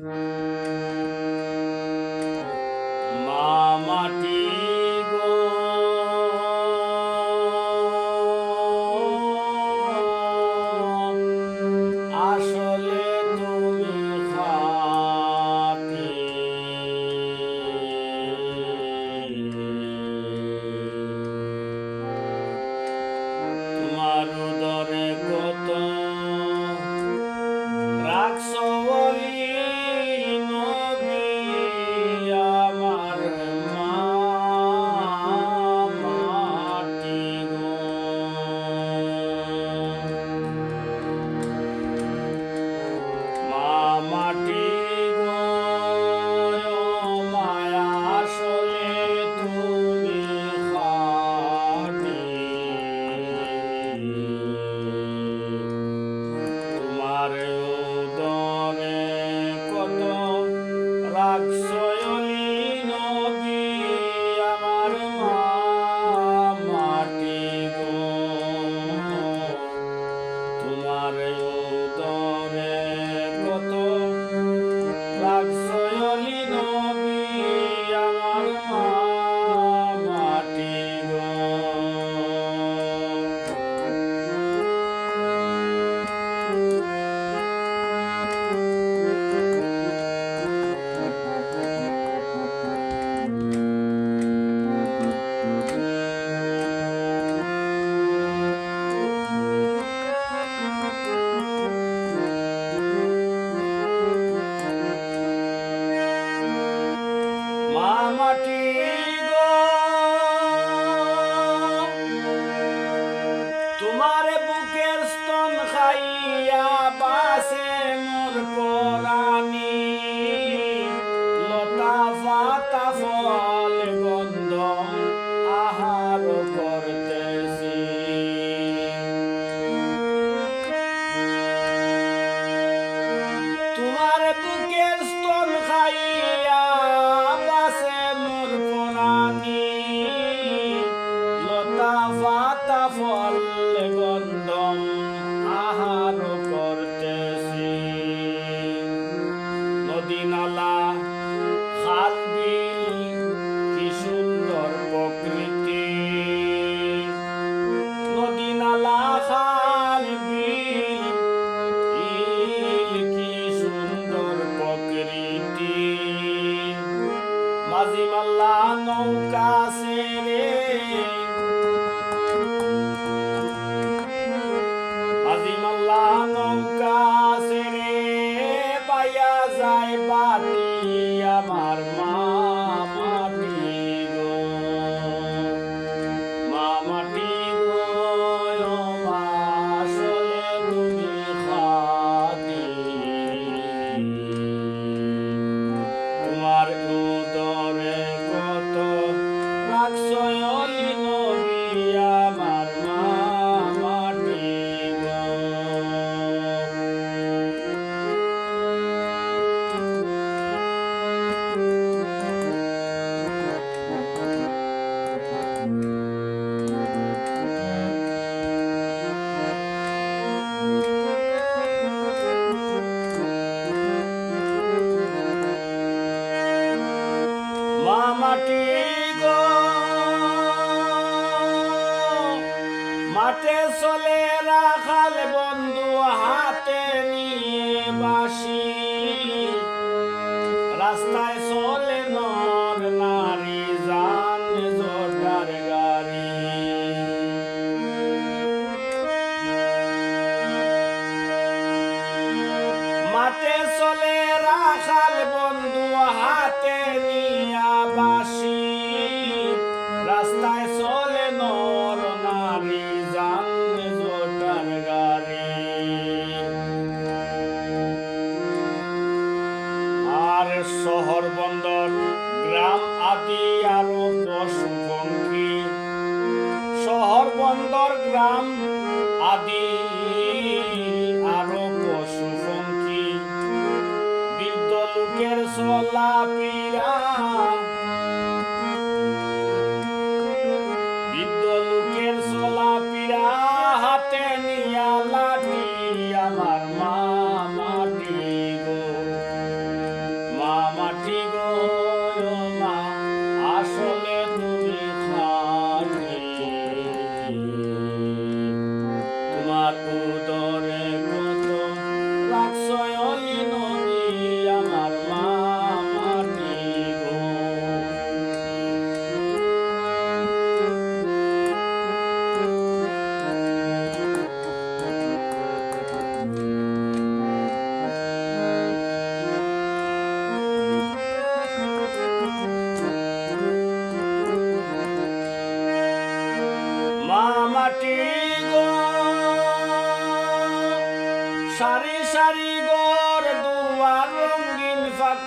Mm-hmm. Bottom line. তোমারে পাতলা নৌকা সেরে আজিমাল্লা নৌকা সেরে যায় বাটি। চলে রাখাল বন্ধ। শহর গ্রাম আদি আরও পশু পঙ্খী বৃদ্ধ লোকের সোলা পীরা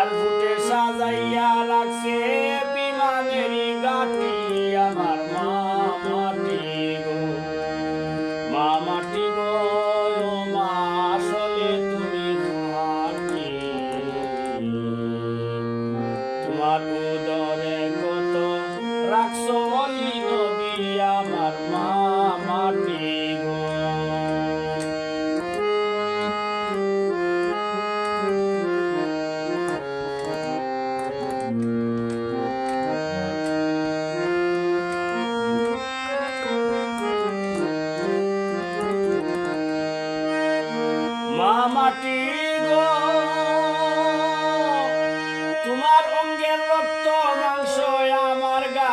ইয়ার ফুটে সাজাইয়া লাগছে বিমানেরই গাটি আমার মা মাটি গো। মা মাটি গো, মা, আসলে তুমি মাটি তোমার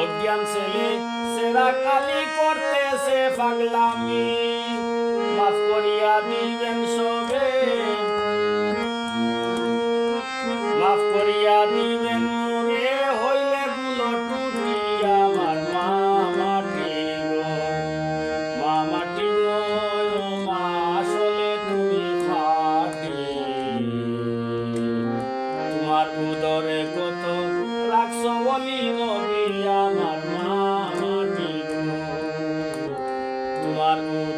অজ্ঞান ছেলে সেরা কালি করতেছে পাগলামি। মাফ করিয়া দিবেন সবে Marco.